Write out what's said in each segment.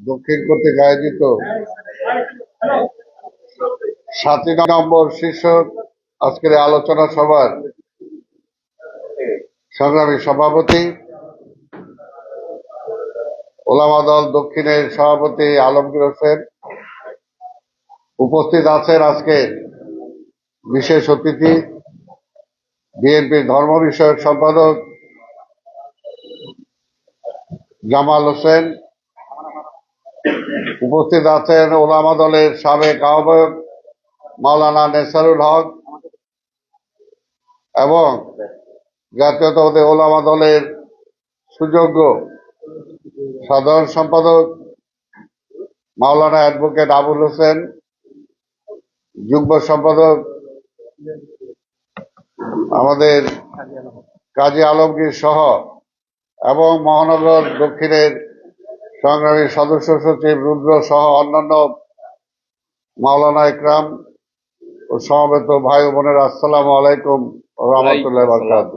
দক্ষিণ কর্তৃক আয়োজিত সাতই নম্বর শীর্ষক আজকের আলোচনা সভার সংগ্রামী সভাপতি, ওলামা দল দক্ষিণের সভাপতি আলমগীর হোসেন উপস্থিত আছেন আজকে বিশেষ অতিথি, বিএনপির ধর্ম বিষয়ক সম্পাদক জামাল হোসেন উপস্থিত আছেন ওলামা দলের সাবেক আহ্বায়ক মাওলানা নেসারুল হক এবং জাতীয়তাবাদী ওলামা দলের সুযোগ্য সাধারণ সম্পাদক মাওলানা অ্যাডভোকেট আবুল হোসেন, যুগ্ম সম্পাদক আমাদের কাজী আলমগীর সহ এবং মহানগর দক্ষিণের সংগ্রামী সদস্য সচিব রুদ্র সহ অন্যান্য মাওলানা ইকরাম ও সমবেত ভাই বোনের আসসালাম আলাইকুম রহমতুল্লাহ বরকাত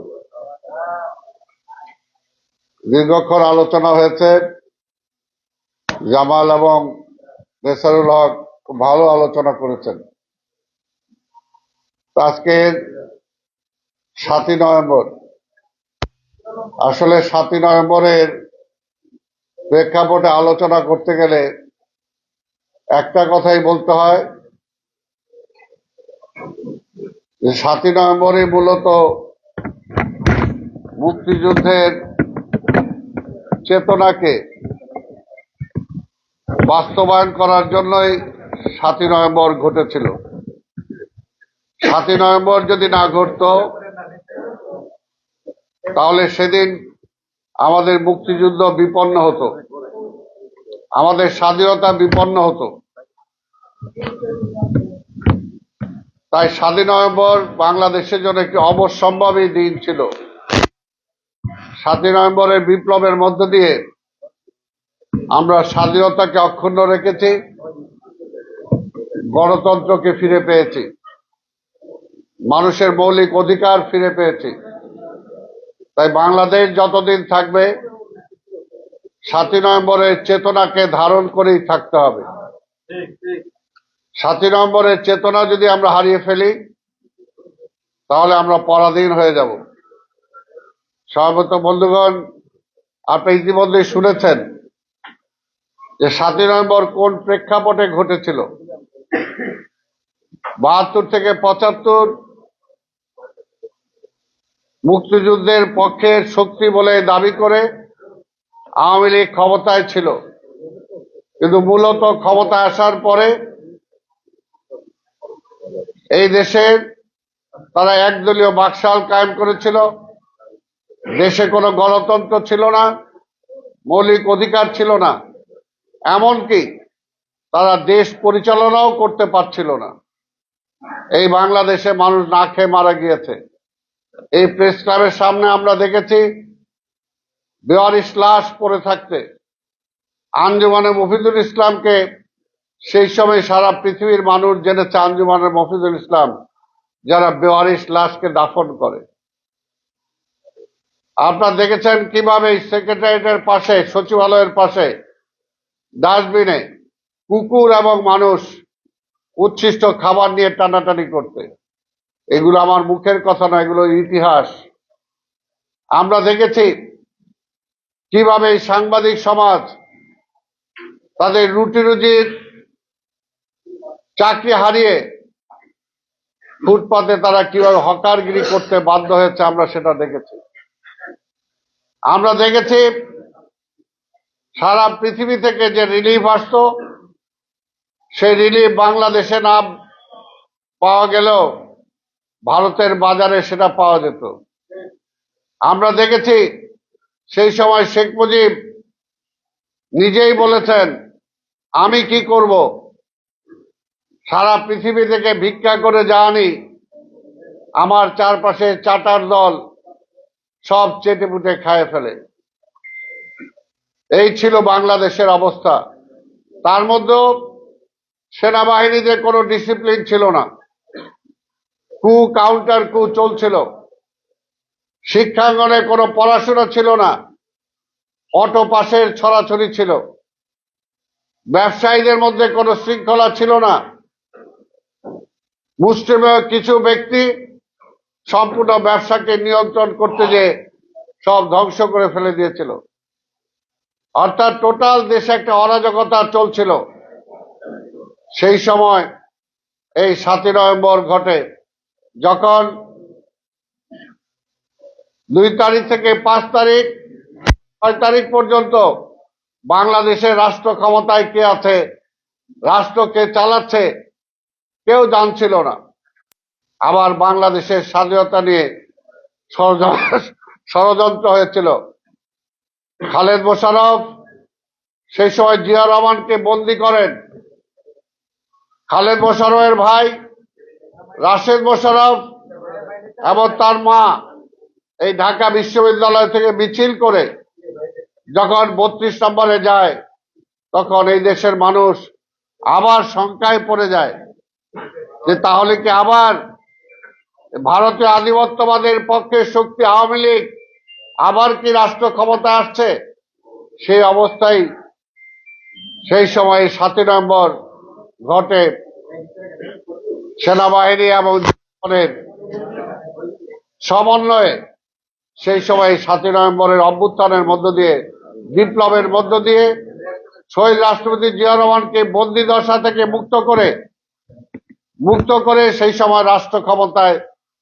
দীর্ঘক্ষণ আলোচনা হয়েছে। জামাল এবং নেসারুল হক ভালো আলোচনা করেছেন। তো আজকের সাতই নভেম্বর। আসলে সাতই নভেম্বরের প্রেক্ষাপটে আলোচনা করতে গেলে একটা কথাই বলতে হয়, যে সাতই নভেম্বরে মূলত মুক্তিযুদ্ধের চেতনাকে বাস্তবায়ন করার জন্যই সাতই নভেম্বর ঘটেছিল। সাতই নভেম্বর যদি না ঘটতো, তাহলে সেদিন আমাদের মুক্তিযুদ্ধ বিপন্ন হতো। আমাদের স্বাধীনতা বিপন্ন হতো। তাই সাতই নভেম্বর বাংলাদেশের জন্য একটি অবশ্যম্ভাবী দিন ছিল। সাতই নভেম্বরের বিপ্লবের মধ্য দিয়ে আমরা স্বাধীনতাকে অক্ষুণ্ণ রেখেছি, গণতন্ত্রকে ফিরে পেয়েছি, মানুষের মৌলিক অধিকার ফিরে পেয়েছি। তাই বাংলাদেশ যতদিন থাকবে, সাতই নভেম্বরের চেতনাকে ধারণ করেই থাকতে হবে। সাতই নভেম্বরের চেতনা যদি আমরা হারিয়ে ফেলি, তাহলে আমরা পরাধীন হয়ে যাব। সর্বত বন্ধুগণ, আপনি ইতিমধ্যে শুনেছেন যে সাতই নভেম্বর কোন প্রেক্ষাপটে ঘটেছিল? বাহাত্তর থেকে পঁচাত্তর মুক্তিযুদ্ধের পক্ষের শক্তি বলে দাবি করে আওয়ামী লীগ ক্ষমতায় ছিল। কিন্তু মূলত ক্ষমতায় আসার পরে এই দেশের তারা একদলীয় বাকশাল কায়েম করেছিল। দেশে কোনো গণতন্ত্র ছিল না, মৌলিক অধিকার ছিল না। এমনকি তারা দেশ পরিচালনাও করতে পারছিল না। এই বাংলাদেশে মানুষ না খেয়ে মারা গিয়েছে। এই প্রেস ক্লাবের সামনে আমরা দেখেছি বেওয়ারিশ লাশ পড়ে থাকতে। আঞ্জুমানে মফিজুল ইসলামকে সেই সময় সারা পৃথিবীর মানুষ জেনেছে আঞ্জুমানের মফিদুল ইসলাম যারা বেওয়ারিশ লাশকে দাফন করে। আপনারা দেখেছেন কীভাবে সেক্রেটারিয়েটের পাশে, সচিবালয়ের পাশে, ডাস্টবিনে কুকুর এবং মানুষ উচ্ছিষ্ট খাবার নিয়ে টানাটানি করতে। এগুলো আমার মুখের কথা না, এগুলো ইতিহাস। আমরা দেখেছি কীভাবে সাংবাদিক সমাজ তাদের রুটি রুজির চাকরি হারিয়ে ফুটপাতে তারা কীভাবে হকারগিরি করতে বাধ্য হয়েছে, আমরা সেটা দেখেছি। আমরা দেখেছি সারা পৃথিবী থেকে যে রিলিফ আসতো, সেই রিলিফ বাংলাদেশে না পাওয়া গেলেও ভারতের বাজারে সেটা পাওয়া যেত। আমরা দেখেছি, সেই সময় শেখ মুজিব নিজেই বলেছেন, আমি কি করব? সারা পৃথিবী থেকে ভিক্ষা করে যাওয়ানি আমার চারপাশে চাটার দল সব চেটে পুটে খায় ফেলে। এই ছিল বাংলাদেশের অবস্থা। তার মধ্যেও সেনাবাহিনীতে কোনো ডিসিপ্লিন ছিল না। কু কাউন্টার কু চলছিল। শিক্ষাঙ্গনে কোনো পড়াশোনা ছিল না। অটো পাশের ছড়াছড়ি ছিল। ব্যবসায়ীদের মধ্যে কোনো শৃঙ্খলা ছিল না। মুসলিম কিছু ব্যক্তি সম্পূর্ণ ব্যবসাকে নিয়ন্ত্রণ করতে যে সব ধ্বংস করে ফেলে দিয়েছিল। অর্থাৎ টোটাল দেশে একটা অরাজকতা চলছিল। সেই সময় এই সাতই নভেম্বর ঘটে। যখন দুই তারিখ থেকে পাঁচ তারিখ, ছয় তারিখ পর্যন্ত বাংলাদেশের রাষ্ট্র ক্ষমতায় কে আছে, রাষ্ট্র কে চালাচ্ছে, কেউ জানছিল না। আবার বাংলাদেশের স্বাধীনতা নিয়ে ষড়যন্ত্র হয়েছিল। খালেদ মোশারফ সেই সময় জিয়া রহমানকে বন্দি করেন। খালেদ মোশারফের ভাই রাশেদ মোশারফ এবং তার মা এই ঢাকা বিশ্ববিদ্যালয় থেকে মিছিল করে যখন বত্রিশ নম্বরে যায়, তখন এই দেশের মানুষ আবার শঙ্কায় পড়ে যায় যে তাহলে কি আবার ভারতীয় আধিপত্যবাদের পক্ষে শক্তি আওয়ামী লীগ আবার কি রাষ্ট্র ক্ষমতা আসছে? সেই অবস্থায় সেই সময় সাতই নভেম্বর ঘটে। সেনাবাহিনী এবং সমন্বয়ে সেই সময় সাতই নভেম্বরের অভ্যুত্থানের মধ্য দিয়ে, বিপ্লবের মধ্য দিয়ে শহীদ রাষ্ট্রপতি জিয়া রহমানকে বন্দি দশা থেকে মুক্ত করে মুক্ত করে সেই সময় রাষ্ট্র ক্ষমতায়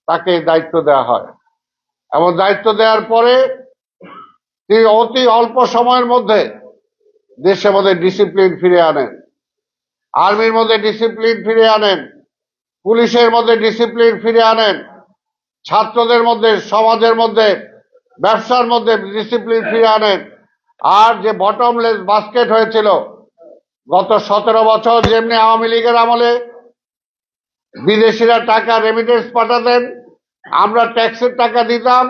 তাকে দায়িত্ব দেওয়া হয়। এবং দায়িত্ব দেওয়ার পরে তিনি অতি অল্প সময়ের মধ্যে দেশের মধ্যে ডিসিপ্লিন ফিরে আনেন। আর্মির মধ্যে ডিসিপ্লিন ফিরে আনেন। পুলিশের মধ্যে ডিসিপ্লিন ফিরে আনেন, ছাত্রদের মধ্যে, সমাজের মধ্যে, ব্যবসার মধ্যে ডিসিপ্লিন ফিরে আনেন। আর যে বটমলেস বাস্কেট হয়েছিল, গত সতেরো বছর যেমনি আওয়ামী লীগের আমলে বিদেশিরা টাকা রেমিটেন্স পাঠাতেন, আমরা ট্যাক্সের টাকা দিতাম,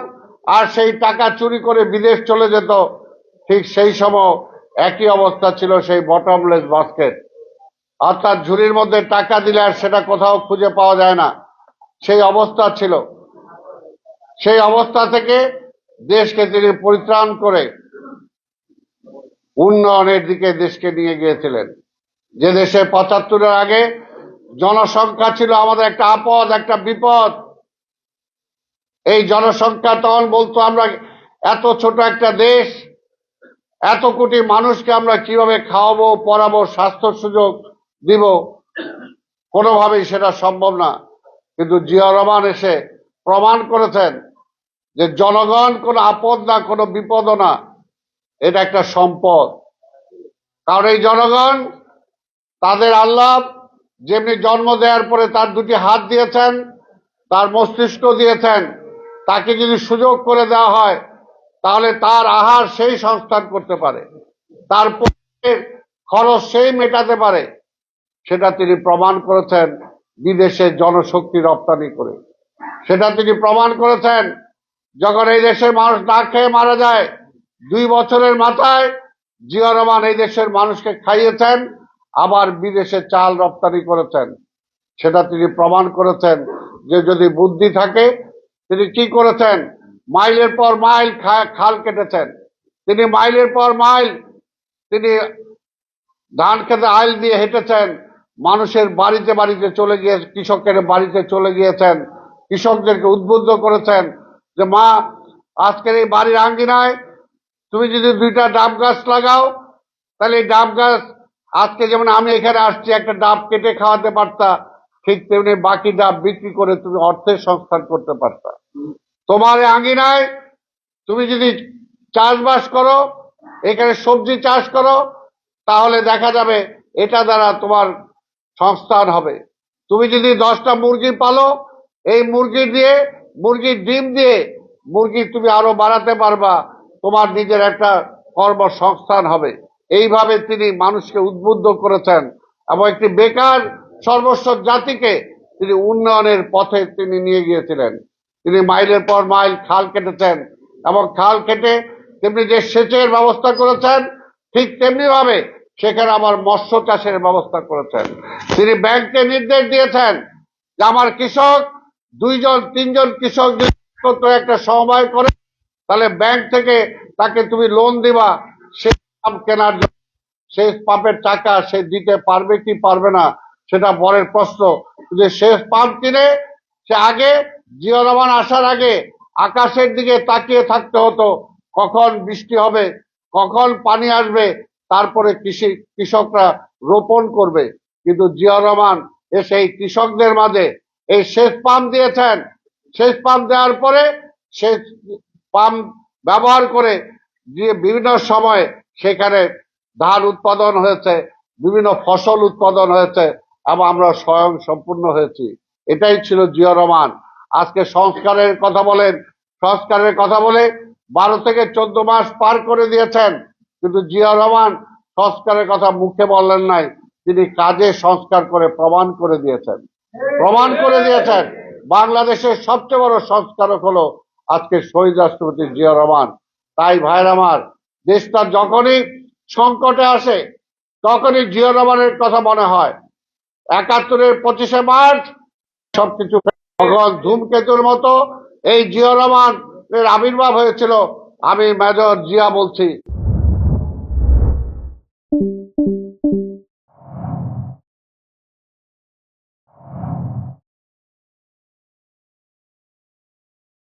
আর সেই টাকা চুরি করে বিদেশ চলে যেত, ঠিক সেই সময় একই অবস্থা ছিল সেই বটমলেস বাস্কেট। অর্থাৎ ঝুড়ির মধ্যে টাকা দিলে আর সেটা কোথাও খুঁজে পাওয়া যায় না। সেই অবস্থা ছিল। সেই অবস্থা থেকে দেশকে তিনি পরিত্রাণ করে উন্নয়নের দিকে দেশকে নিয়ে গিয়েছিলেন। যে দেশে পঁচাত্তরের আগে জনসংখ্যা ছিল আমাদের একটা আপদ, একটা বিপদ। এই জনসংখ্যা তখন বলতো, আমরা এত ছোট একটা দেশ, এত কোটি মানুষকে আমরা কীভাবে খাওয়াবো, পড়াবো স্বাস্থ্য সুযোগ দিব। কোনোভাবেই সেটা সম্ভব না। কিন্তু জিয়া রহমান এসে প্রমাণ করেছেন যে জনগণ কোনো আপদ না, কোনো বিপদও না। এটা একটা সম্পদ। কারণ এই জনগণ, তাদের আল্লাহ যেমনি জন্ম দেওয়ার পরে তার দুটি হাত দিয়েছেন, তার মস্তিষ্ক দিয়েছেন, তাকে যদি সুযোগ করে দেওয়া হয়, তাহলে তার আহার সেই সংস্থান করতে পারে। তার খরচ সেই মেটাতে পারে। সেটা তিনি প্রমাণ করেছেন বিদেশে জনশক্তি রপ্তানি করে। সেটা তিনি প্রমাণ করেছেন যখন এই দেশের মানুষ না খেয়ে মারা যায়, দুই বছরের মাথায় জিয়া রহমান এই দেশের মানুষকে খাইয়েছেন, আবার বিদেশে চাল রপ্তানি করেছেন। সেটা তিনি প্রমাণ করেছেন যে যদি বুদ্ধি থাকে, তিনি কি করেছেন? মাইলের পর মাইল খাল কেটেছেন। তিনি মাইলের পর মাইল তিনি ধান খেতে আইল দিয়ে হেঁটেছেন। মানুষের বাড়িতে বাড়িতে চলে গিয়ে কৃষকের বাড়িতে চলে গিয়েছেন, কৃষকদেরকে উদ্বুদ্ধ করেছেন যে, মা, আজকের এই বাড়ির আঙ্গিনায় তুমি যদি দুইটা ডাব গাছ লাগাও, তাহলে এই ডাব গাছ আজকে যেমন আমি এখানে আসছি, একটা ডাব কেটে খাওয়াতে পারতা, ঠিক তেমনি বাকি ডাব বিক্রি করে তুমি অর্থের সংস্থান করতে পারতা। তোমার আঙ্গিনায় তুমি যদি চাষবাস করো, এখানে সবজি চাষ করো, তাহলে দেখা যাবে এটা দ্বারা তোমার সংস্থান হবে। তুমি যদি দশটা মুরগি পালো, এই মুরগি দিয়ে, মুরগির ডিম দিয়ে, মুরগি তুমি আরও বাড়াতে পারবা, তোমার নিজের একটা কর্মসংস্থান হবে। এইভাবে তিনি মানুষকে উদ্বুদ্ধ করেছেন এবং একটি বেকার সর্বস্ব জাতিকে তিনি উন্নয়নের পথে তিনি নিয়ে গিয়েছিলেন। তিনি মাইলের পর মাইল খাল কেটেছেন এবং খাল কেটে তেমনি যে সেচের ব্যবস্থা করেছেন, ঠিক তেমনি ভাবে সেখানে আমার মৎস্য চাষের ব্যবস্থা করেছেন। তিনি ব্যাংককে নির্দেশ দিয়েছেন যে আমার কৃষক দুইজন, তিনজন কৃষক যদি একটা সমবায় করে, তাহলে ব্যাংক থেকে তাকে তুমি লোন দিবা। সে কেনার জন্য শেষ পাম্পের টাকা সে দিতে পারবে কি পারবে না, সেটা পরের প্রশ্ন। যে শেষ পাম্প কিনে, সে আগে জিয়া রহমান আসার আগে আকাশের দিকে তাকিয়ে থাকতে হতো। কখন বৃষ্টি হবে, কখন পানি আসবে তারপরে কৃষি কৃষকরা রোপণ করবে। কিন্তু জিয়া রহমান এসে এই কৃষকদের মাঝে এই সেচ পাম্প দিয়েছেন। সেচ পাম্প দেওয়ার পরে সেচ পাম্প ব্যবহার করে যে বিভিন্ন সময়ে সেখানে ধান উৎপাদন হয়েছে, বিভিন্ন ফসল উৎপাদন হয়েছে এবং আমরা স্বয়ং সম্পূর্ণ হয়েছি। এটাই ছিল জিয়া রহমান। আজকে সংস্কারের কথা বলেন। সংস্কারের কথা বলে বারো থেকে চোদ্দ মাস পার করে দিয়েছেন। কিন্তু জিয়া রহমান সংস্কারের কথা মুখে বললেন নাই। তিনি কাজে সংস্কার করে প্রমাণ করে দিয়েছেন। প্রমাণ করে দিয়েছেন। বাংলাদেশের সবচেয়ে বড় সংস্কারক হলো আজকে শহীদ রাষ্ট্রপতি জিয়া রহমান। তাই ভাইয়ের আমার, দেশটা যখনই সংকটে আসে, তখনই জিয়া রহমানের কথা মনে হয়। একাত্তরের পঁচিশে মার্চ সবকিছু ধূমকেতুর মতো। এই জিয়া রহমানের আবির্ভাব হয়েছিল। আমি মেজর জিয়া বলছি।